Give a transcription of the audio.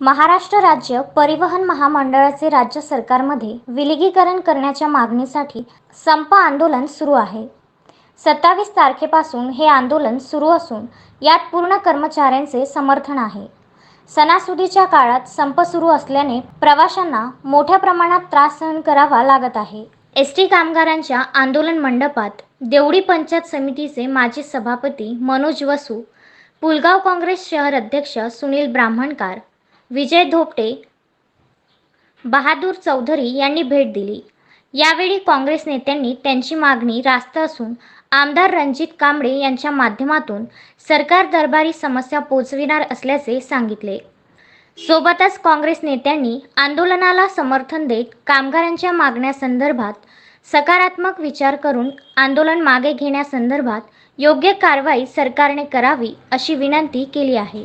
महाराष्ट्र राज्य परिवहन महामंडळाचे राज्य सरकारमध्ये विलगीकरण करण्याच्या मागणीसाठी संप आंदोलन सुरू आहे. सत्तावीस तारखेपासून हे आंदोलन सुरू असून यात पूर्ण कर्मचाऱ्यांचे समर्थन आहे. सणासुदीच्या काळात संप सुरू असल्याने प्रवाशांना मोठ्या प्रमाणात त्रास सहन करावा लागत आहे. एस टी कामगारांच्या आंदोलन मंडपात देवडी पंचायत समितीचे माजी सभापती मनोज वसू पुलगाव काँग्रेस शहर अध्यक्ष सुनील ब्राह्मणकार विजय धोपटे बहादूर चौधरी यांनी भेट दिली. यावेळी काँग्रेस नेत्यांनी त्यांची मागणी रास्त असून आमदार रणजित कांबळे यांच्या माध्यमातून सरकार दरबारी समस्या पोचविणार असल्याचे सांगितले. सोबतच काँग्रेस नेत्यांनी आंदोलनाला समर्थन देत कामगारांच्या मागण्यासंदर्भात सकारात्मक विचार करून आंदोलन मागे घेण्यासंदर्भात योग्य कारवाई सरकारने करावी अशी विनंती केली आहे.